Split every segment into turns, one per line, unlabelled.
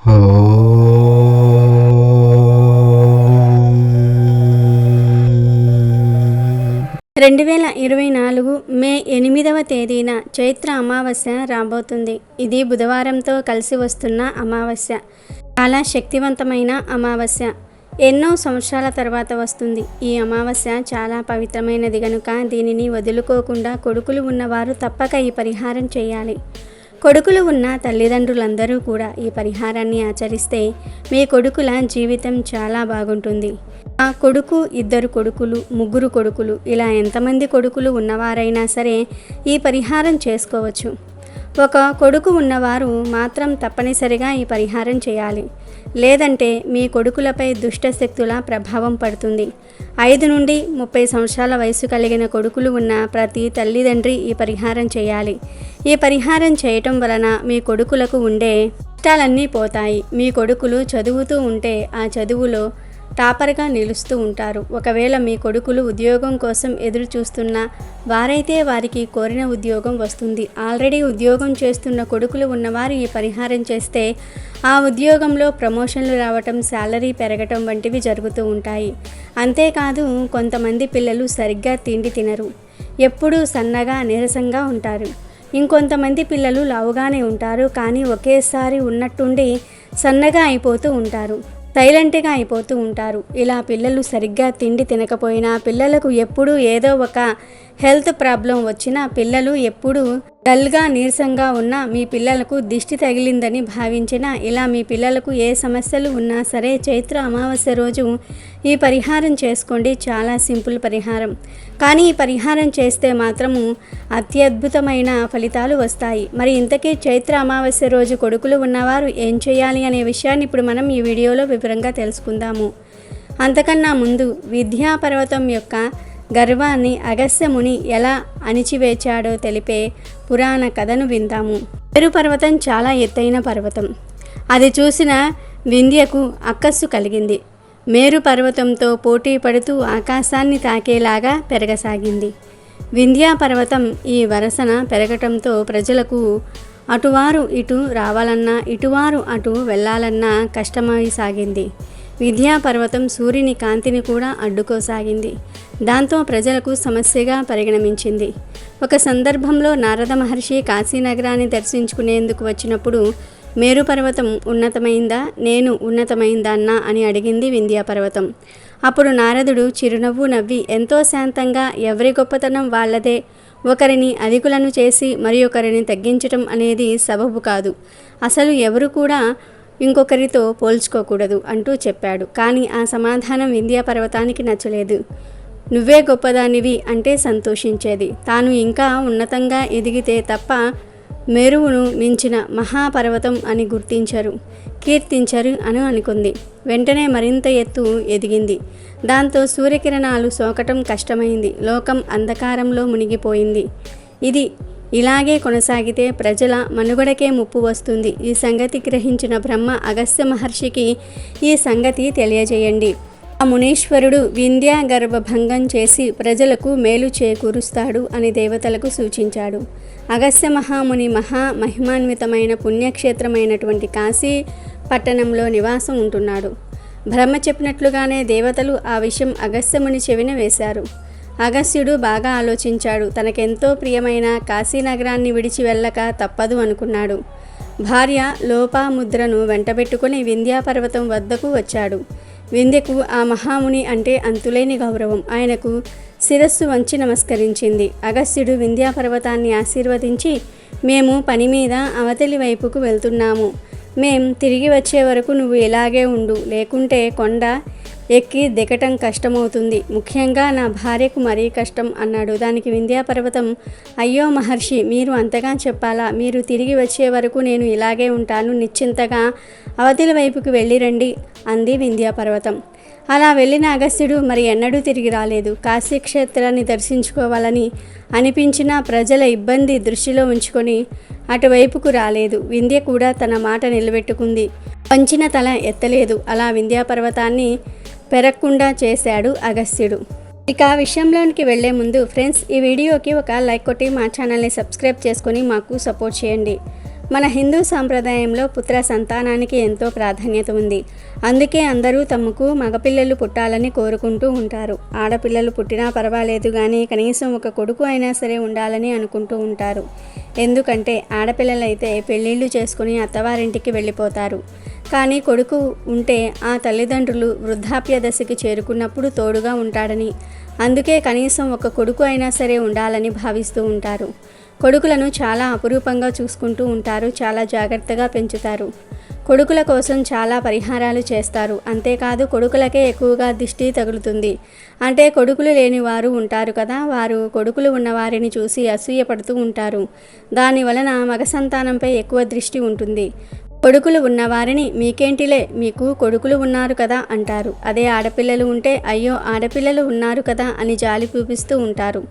రెండు వేల ఇరవై నాలుగు మే ఎనిమిదవ తేదీన చైత్ర అమావాస్య రాబోతుంది. ఇది బుధవారంతో కలిసి వస్తున్న అమావాస్య. చాలా శక్తివంతమైన అమావాస్య. ఎన్నో సంవత్సరాల తర్వాత వస్తుంది. ఈ అమావాస్య చాలా పవిత్రమైనది గనుక దీనిని వదులుకోకుండా కొడుకులు ఉన్నవారు తప్పక ఈ పరిహారం చేయాలి. కొడుకులు ఉన్న తల్లిదండ్రులందరూ కూడా ఈ పరిహారాన్ని ఆచరిస్తే మీ కొడుకుల జీవితం చాలా బాగుంటుంది. ఆ కొడుకు ఇద్దరు కొడుకులు ముగ్గురు కొడుకులు ఇలా ఎంతమంది కొడుకులు ఉన్నవారైనా సరే ఈ పరిహారం చేసుకోవచ్చు. ఒక కొడుకు ఉన్నవారు మాత్రం తప్పనిసరిగా ఈ పరిహారం చేయాలి. లేదంటే మీ కొడుకులపై దుష్ట శక్తుల ప్రభావం పడుతుంది. ఐదు నుండి ముప్పై సంవత్సరాల వయసు కలిగిన కొడుకులు ఉన్న ప్రతి తల్లిదండ్రి ఈ పరిహారం చేయాలి. ఈ పరిహారం చేయటం వలన మీ కొడుకులకు ఉండే కష్టాలన్నీ పోతాయి. మీ కొడుకులు చదువుతూ ఉంటే ఆ చదువులో టాపర్గా నిలుస్తూ ఉంటారు. ఒకవేళ మీ కొడుకులు ఉద్యోగం కోసం ఎదురు చూస్తున్నా వారైతే వారికి కోరిన ఉద్యోగం వస్తుంది. ఆల్రెడీ ఉద్యోగం చేస్తున్న కొడుకులు ఉన్నవారు ఈ పరిహారం చేస్తే ఆ ఉద్యోగంలో ప్రమోషన్లు రావటం శాలరీ పెరగటం వంటివి జరుగుతూ ఉంటాయి. అంతేకాదు కొంతమంది పిల్లలు సరిగ్గా తిండి తినరు. ఎప్పుడూ సన్నగా నీరసంగా ఉంటారు. ఇంకొంతమంది పిల్లలు లావుగానే ఉంటారు. కానీ ఒకేసారి ఉన్నట్టుండి సన్నగా అయిపోతూ ఉంటారు. సైలెంట్గా అయిపోతూ ఉంటారు. ఇలా పిల్లలు సరిగ్గా తిండి తినకపోయినా పిల్లలకు ఎప్పుడూ ఏదో ఒక హెల్త్ ప్రాబ్లం వచ్చినా పిల్లలు ఎప్పుడూ డల్గా నీరసంగా ఉన్న మీ పిల్లలకు దిష్టి తగిలిందని భావించిన ఇలా మీ పిల్లలకు ఏ సమస్యలు ఉన్నా సరే చైత్ర అమావాస్య రోజు ఈ పరిహారం చేసుకోండి. చాలా సింపుల్ పరిహారం. కానీ ఈ పరిహారం చేస్తే మాత్రము అత్యద్భుతమైన ఫలితాలు వస్తాయి. మరి ఇంతకీ చైత్ర అమావాస్య రోజు కొడుకులు ఉన్నవారు ఏం చేయాలి అనే విషయాన్ని ఇప్పుడు మనం ఈ వీడియోలో వివరంగా తెలుసుకుందాము. అంతకన్నా ముందు విద్యాపర్వతం యొక్క గర్వాన్ని అగస్యముని ఎలా అణిచివేచాడో తెలిపే పురాణ కథను విందాము. పేరు పర్వతం చాలా ఎత్తైన పర్వతం. అది చూసిన వింధ్యకు అక్కస్సు కలిగింది. మేరు పర్వతంతో పోటీ పడుతూ ఆకాశాన్ని తాకేలాగా పెరగసాగింది. వింధ్యా పర్వతం ఈ వరసన పెరగటంతో ప్రజలకు అటువారు ఇటు రావాలన్నా ఇటువారు అటు వెళ్ళాలన్నా కష్టమై సాగింది. విద్యా పర్వతం సూర్యుని కాంతిని కూడా అడ్డుకోసాగింది. దాంతో ప్రజలకు సమస్యగా పరిగణమించింది ఒక సందర్భంలో నారద మహర్షి కాశీనగరాన్ని దర్శించుకునేందుకు వచ్చినప్పుడు మేరు పర్వతం ఉన్నతమైందా? నేను ఉన్నతమైందా అన్నా? అని అడిగింది వింధ్యాపర్వతం. అప్పుడు నారదుడు చిరునవ్వు నవ్వి ఎంతో శాంతంగా ఎవరి గొప్పతనం వాళ్ళదే? ఒకరిని అధికులను చేసి మరి ఒకరిని తగ్గించటం అనేది సబబు కాదు. అసలు ఎవరు కూడా ఇంకొకరితో పోల్చుకోకూడదు అంటూ చెప్పాడు. కానీ ఆ సమాధానం వింధ్యా పర్వతానికి నచ్చలేదు. నువ్వే గొప్పదానివి అంటే సంతోషించేది. తాను ఇంకా ఉన్నతంగా ఎదిగితే తప్ప మెరువును మించిన మహాపర్వతం అని గుర్తించరు కీర్తించరు అని అనుకుంది. వెంటనే మరింత ఎత్తు ఎదిగింది. దాంతో సూర్యకిరణాలు సోకటం కష్టమైంది. లోకం అంధకారంలో మునిగిపోయింది. ఇది ఇలాగే కొనసాగితే ప్రజల మనుగడకే ముప్పు వస్తుంది. ఈ సంగతి గ్రహించిన బ్రహ్మ అగస్త్య మహర్షికి ఈ సంగతి తెలియజేయండి. ఆ మునీశ్వరుడు వింధ్యా గర్భభంగం చేసి ప్రజలకు మేలు చేకూరుస్తాడు అని దేవతలకు సూచించాడు. అగస్త్య మహాముని మహా మహిమాన్వితమైన పుణ్యక్షేత్రమైనటువంటి కాశీ పట్టణంలో నివాసం ఉంటున్నాడు. బ్రహ్మ చెప్పినట్లుగానే దేవతలు ఆ విషయం అగస్త్యముని చెవిన వేశారు. అగస్త్యుడు బాగా ఆలోచించాడు. తనకెంతో ప్రియమైన కాశీనగరాన్ని విడిచి వెళ్ళక తప్పదు అనుకున్నాడు. భార్య లోపాముద్రను వెంటబెట్టుకుని వింధ్యాపర్వతం వద్దకు వచ్చాడు. వింధ్యకు ఆ మహాముని అంటే అంతులేని గౌరవం. ఆయనకు శిరస్సు వంచి నమస్కరించింది. అగస్త్యుడు వింధ్యాపర్వతాన్ని ఆశీర్వదించి మేము పని మీద అవతలి వైపుకు వెళ్తున్నాము. మేం తిరిగి వచ్చే వరకు నువ్వు ఇలాగే ఉండు. లేకుంటే కొండ ఎక్కి దిగటం కష్టమవుతుంది. ముఖ్యంగా నా భార్యకు మరీ కష్టం అన్నాడు. దానికి వింధ్యాపర్వతం అయ్యో మహర్షి మీరు అంతగా చెప్పాలా? మీరు తిరిగి వచ్చే వరకు నేను ఇలాగే ఉంటాను. నిశ్చింతగా అవతిల వైపుకు వెళ్ళిరండి అంది వింధ్యాపర్వతం. అలా వెళ్ళిన అగస్త్యుడు మరి ఎన్నడూ తిరిగి రాలేదు. కాశీక్షేత్రాన్ని దర్శించుకోవాలని అనిపించిన ప్రజల ఇబ్బంది దృష్టిలో ఉంచుకొని అటువైపుకు రాలేదు. వింధ్య కూడా తన మాట నిలబెట్టుకుంది. వంచిన తల ఎత్తలేదు. అలా వింధ్యాపర్వతాన్ని పెరగకుండా చేశాడు అగస్త్యుడు. ఇక ఆ విషయంలోనికి వెళ్ళే ముందు ఫ్రెండ్స్ ఈ వీడియోకి ఒక లైక్ కొట్టి మా ఛానల్ని సబ్స్క్రైబ్ చేసుకొని మాకు సపోర్ట్ చేయండి. మన హిందూ సాంప్రదాయంలో పుత్ర సంతానానికి ఎంతో ప్రాధాన్యత ఉంది. అందుకే అందరూ తమకు మగపిల్లలు పుట్టాలని కోరుకుంటూ ఉంటారు. ఆడపిల్లలు పుట్టినా పర్వాలేదు కానీ కనీసం ఒక కొడుకు అయినా సరే ఉండాలని అనుకుంటూ ఉంటారు. ఎందుకంటే ఆడపిల్లలైతే పెళ్ళిళ్ళు చేసుకుని అత్తవారింటికి వెళ్ళిపోతారు. కానీ కొడుకు ఉంటే ఆ తల్లిదండ్రులు వృద్ధాప్య దశకి చేరుకున్నప్పుడు తోడుగా ఉంటాడని. అందుకే కనీసం ఒక కొడుకు అయినా సరే ఉండాలని భావిస్తూ ఉంటారు. కొడుకులను చాలా అపురూపంగా చూసుకుంటూ ఉంటారు చాలా జాగ్రత్తగా పెంచుతారు. కొడుకుల కోసం చాలా పరిహారాలు చేస్తారు. అంతేకాదు కొడుకులకే ఎక్కువగా దిష్టి తగులుతుంది. అంటే కొడుకులు లేని వారు ఉంటారు కదా వారు కొడుకులు ఉన్నవారిని చూసి అసూయ పడుతూ ఉంటారు. దాని వలన మగ సంతానంపై ఎక్కువ దృష్టి ఉంటుంది. కొడుకులు ఉన్నవారిని మీకేంటిలే? మీకు కొడుకులు ఉన్నారు కదా అంటారు. అదే ఆడపిల్లలు ఉంటే అయ్యో ఆడపిల్లలు ఉన్నారు కదా అని జాలి చూపిస్తూ ఉంటారు.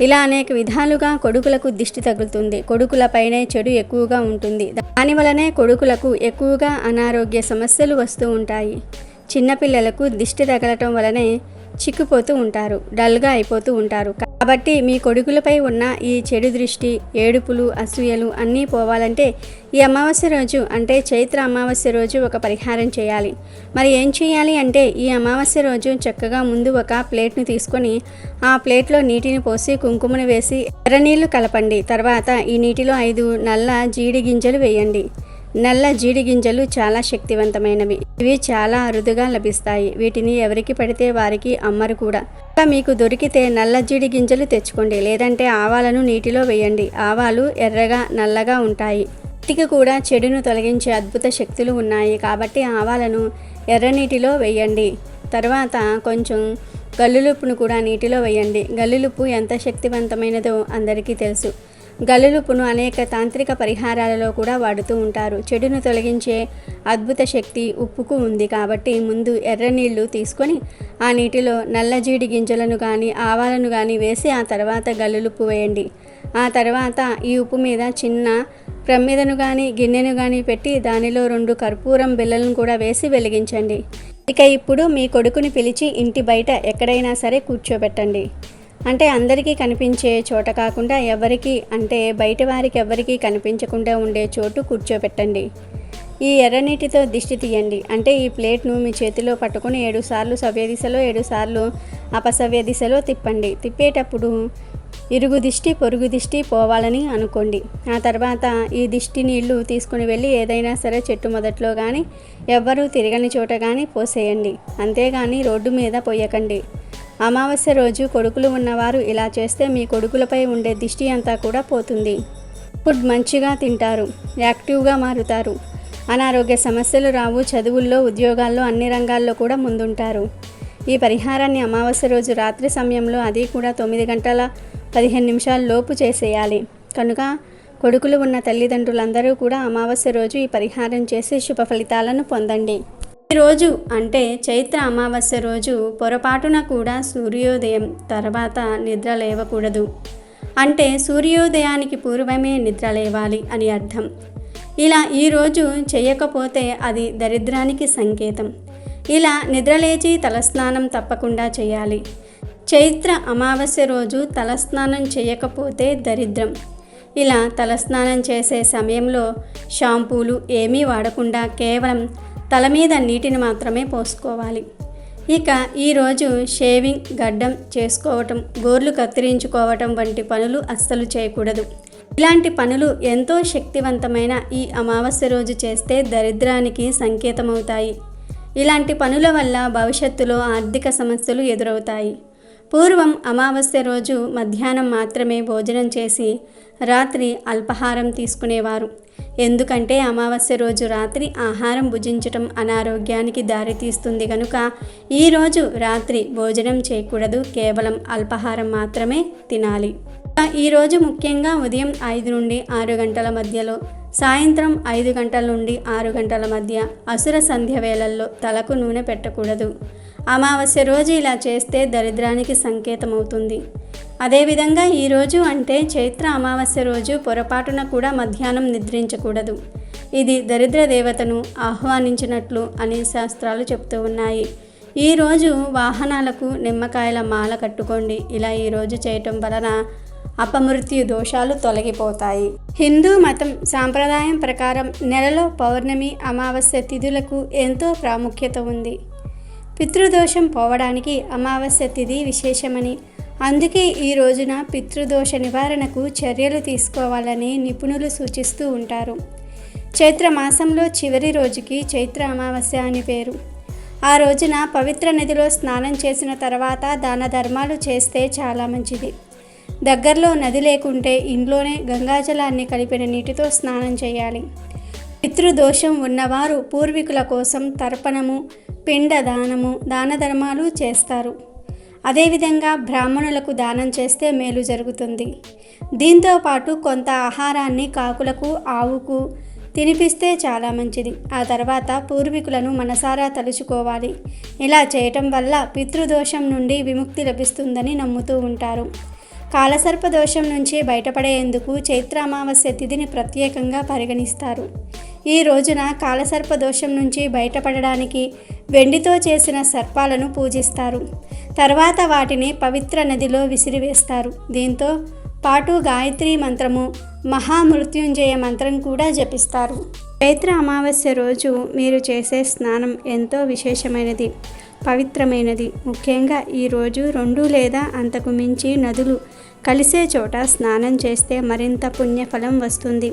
ఇలా అనేక విధాలుగా కొడుకులకు దిష్టి తగులుతుంది. కొడుకులపైనే చెడు ఎక్కువగా ఉంటుంది. దానివలనే కొడుకులకు ఎక్కువగా అనారోగ్య సమస్యలు వస్తూ ఉంటాయి. చిన్నపిల్లలకు దిష్టి తగలటం వలనే చిక్కుపోతూ ఉంటారు. డల్గా అయిపోతూ ఉంటారు. కాబట్టి మీ కొడుకులపై ఉన్న ఈ చెడు దృష్టి ఏడుపులు అసూయలు అన్నీ పోవాలంటే ఈ అమావాస్య రోజు అంటే చైత్ర అమావాస్య రోజు ఒక పరిహారం చేయాలి. మరి ఏం చేయాలి అంటే ఈ అమావాస్య రోజు చక్కగా ముందు ఒక ప్లేట్ను తీసుకొని ఆ ప్లేట్లో నీటిని పోసి కుంకుమను వేసి ఎర్రనీళ్ళు కలపండి. తర్వాత ఈ నీటిలో ఐదు నల్ల జీడి గింజలు వేయండి. నల్ల జీడి గింజలు చాలా శక్తివంతమైనవి. ఇవి చాలా అరుదుగా లభిస్తాయి. వీటిని ఎవరికి పడితే వారికి అమ్మరు కూడా. ఇంకా మీకు దొరికితే నల్ల జీడి గింజలు తెచ్చుకోండి. లేదంటే ఆవాలను నీటిలో వేయండి. ఆవాలు ఎర్రగా నల్లగా ఉంటాయి. వీటికి కూడా చెడును తొలగించే అద్భుత శక్తులు ఉన్నాయి. కాబట్టి ఆవాలను ఎర్ర నీటిలో వేయండి. తర్వాత కొంచెం గల్లులుప్పును కూడా నీటిలో వేయండి. గల్లులుప్పు ఎంత శక్తివంతమైనదో అందరికీ తెలుసు. గలులుపును అనేక తాంత్రిక పరిహారాలలో కూడా వాడుతూ ఉంటారు. చెడును తొలగించే అద్భుత శక్తి ఉప్పుకు ఉంది కాబట్టి ముందు ఎర్ర నీళ్ళు తీసుకొని ఆ నీటిలో నల్లజీడి గింజలను కానీ ఆవాలను కానీ వేసి ఆ తర్వాత గల్లులుప్పు వేయండి. ఆ తర్వాత ఈ ఉప్పు మీద చిన్న ప్రమ్మిదను కానీ గిన్నెను కానీ పెట్టి దానిలో రెండు కర్పూరం బిళ్ళలను కూడా వేసి వెలిగించండి. ఇక ఇప్పుడు మీ కొడుకుని పిలిచి ఇంటి బయట ఎక్కడైనా సరే కూర్చోబెట్టండి. అంటే అందరికీ కనిపించే చోట కాకుండా ఎవరికి అంటే బయట వారికి ఎవరికీ కనిపించకుండా ఉండే చోటు కూర్చోబెట్టండి ఈ ఎర్రనీటితో దిష్టి తీయండి. అంటే ఈ ప్లేట్ను మీ చేతిలో పట్టుకుని ఏడు సార్లు సవ్య దిశలో ఏడు సార్లు అపసవ్య దిశలో తిప్పండి. తిప్పేటప్పుడు ఇరుగు దిష్టి పొరుగు దిష్టి పోవాలని అనుకోండి. ఆ తర్వాత ఈ దిష్టి నీళ్ళు తీసుకుని వెళ్ళి ఏదైనా సరే చెట్టు మొదట్లో కానీ ఎవ్వరూ తిరగని చోట కానీ పోసేయండి. అంతేగాని రోడ్డు మీద పోయకండి. అమావాస్య రోజు కొడుకులు ఉన్నవారు ఇలా చేస్తే మీ కొడుకులపై ఉండే దిష్టి అంతా కూడా పోతుంది. ఫుడ్ మంచిగా తింటారు యాక్టివ్గా మారుతారు. అనారోగ్య సమస్యలు రావు చదువుల్లో ఉద్యోగాల్లో అన్ని రంగాల్లో కూడా ముందుంటారు. ఈ పరిహారాన్ని అమావాస్య రోజు రాత్రి సమయంలో అది కూడా తొమ్మిది గంటల పదిహేను నిమిషాల లోపు చేసేయాలి. కనుక కొడుకులు ఉన్న తల్లిదండ్రులందరూ కూడా అమావాస్య రోజు ఈ పరిహారం చేసి శుభ ఫలితాలను పొందండి. రోజు అంటే చైత్ర అమావాస్య రోజు పొరపాటున కూడా సూర్యోదయం తర్వాత నిద్ర లేవకూడదు. అంటే సూర్యోదయానికి పూర్వమే నిద్ర లేవాలి అని అర్థం. ఇలా ఈరోజు చేయకపోతే అది దరిద్రానికి సంకేతం. ఇలా నిద్రలేచి తలస్నానం తప్పకుండా చేయాలి. చైత్ర అమావాస్య రోజు తలస్నానం చేయకపోతే దరిద్రం. ఇలా తలస్నానం చేసే సమయంలో షాంపూలు ఏమీ వాడకుండా కేవలం తల మీద నీటిని మాత్రమే పోసుకోవాలి. ఇక ఈరోజు షేవింగ్ గడ్డం చేసుకోవటం గోర్లు కత్తిరించుకోవటం వంటి పనులు అస్సలు చేయకూడదు. ఇలాంటి పనులు ఎంతో శక్తివంతమైన ఈ అమావాస్య రోజు చేస్తే దరిద్రానికి సంకేతమవుతాయి. ఇలాంటి పనుల వల్ల భవిష్యత్తులో ఆర్థిక సమస్యలు ఎదురవుతాయి. పూర్వం అమావాస్య రోజు మధ్యాహ్నం మాత్రమే భోజనం చేసి రాత్రి అల్పాహారం తీసుకునేవారు. ఎందుకంటే అమావాస్య రోజు రాత్రి ఆహారం భుజించటం అనారోగ్యానికి దారితీస్తుంది కనుక ఈరోజు రాత్రి భోజనం చేయకూడదు. కేవలం అల్పాహారం మాత్రమే తినాలి. ఈరోజు ముఖ్యంగా ఉదయం ఐదు నుండి ఆరు గంటల మధ్యలో సాయంత్రం ఐదు గంటల నుండి ఆరు గంటల మధ్య అసుర సంధ్య వేళల్లో తలకు నూనె పెట్టకూడదు. అమావాస్య రోజు ఇలా చేస్తే దరిద్రానికి సంకేతమవుతుంది. అదేవిధంగా ఈరోజు అంటే చైత్ర అమావాస్య రోజు పొరపాటున కూడా మధ్యాహ్నం నిద్రించకూడదు. ఇది దరిద్ర దేవతను ఆహ్వానించినట్లు అని శాస్త్రాలు చెప్తూ ఉన్నాయి. ఈరోజు వాహనాలకు నిమ్మకాయల మాల కట్టుకోండి. ఇలా ఈరోజు చేయటం వలన అపమృత్యు దోషాలు తొలగిపోతాయి. హిందూ మతం సాంప్రదాయం ప్రకారం నెలలో పౌర్ణమి అమావాస్య తిథులకు ఎంతో ప్రాముఖ్యత ఉంది. పితృదోషం పోవడానికి అమావాస్య తిథి విశేషమని అందుకే ఈ రోజున పితృదోష నివారణకు చర్యలు తీసుకోవాలని నిపుణులు సూచిస్తూ ఉంటారు. చైత్ర మాసంలో చివరి రోజుకి చైత్ర అమావాస్య అని పేరు. ఆ రోజున పవిత్ర నదిలో స్నానం చేసిన తర్వాత దాన ధర్మాలు చేస్తే చాలా మంచిది. దగ్గరలో నది లేకుంటే ఇంట్లోనే గంగాజలాన్ని కలిపిన నీటితో స్నానం చేయాలి. పితృదోషం ఉన్నవారు పూర్వీకుల కోసం తర్పణము పిండ దానము దాన ధర్మాలు చేస్తారు. అదేవిధంగా బ్రాహ్మణులకు దానం చేస్తే మేలు జరుగుతుంది. దీంతో పాటు కొంత ఆహారాన్ని కాకులకు ఆవుకు తినిపిస్తే చాలా మంచిది. ఆ తర్వాత పూర్వీకులను మనసారా తలుచుకోవాలి. ఇలా చేయటం వల్ల పితృదోషం నుండి విముక్తి లభిస్తుందని నమ్ముతూ ఉంటారు. కాలసర్ప దోషం నుంచి బయటపడేందుకు చైత్ర అమావాస్య తిథిని ప్రత్యేకంగా పరిగణిస్తారు. ఈ రోజున కాలసర్ప దోషం నుంచి బయటపడడానికి వెండితో చేసిన సర్పాలను పూజిస్తారు. తర్వాత వాటిని పవిత్ర నదిలో విసిరివేస్తారు. దీంతో పాటు గాయత్రి మంత్రము మహామృత్యుంజయ మంత్రం కూడా జపిస్తారు. చైత్ర అమావాస్య రోజు మీరు చేసే స్నానం ఎంతో విశేషమైనది. పవిత్రమైనది. ముఖ్యంగా ఈరోజు రెండు లేదా అంతకు మించి నదులు కలిసే చోట స్నానం చేస్తే మరింత పుణ్యఫలం వస్తుంది.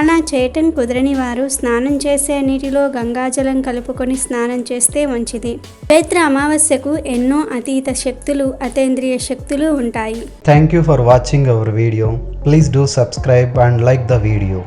అలా చేయటం కుదరని వారు స్నానం చేసే నీటిలో గంగాజలం కలుపుకొని స్నానం చేస్తే మంచిది. చైత్ర అమావాస్యకు ఎన్నో అతీత శక్తులు అతేంద్రియ శక్తులు ఉంటాయి.
Thank you for watching our video please do subscribe and like the video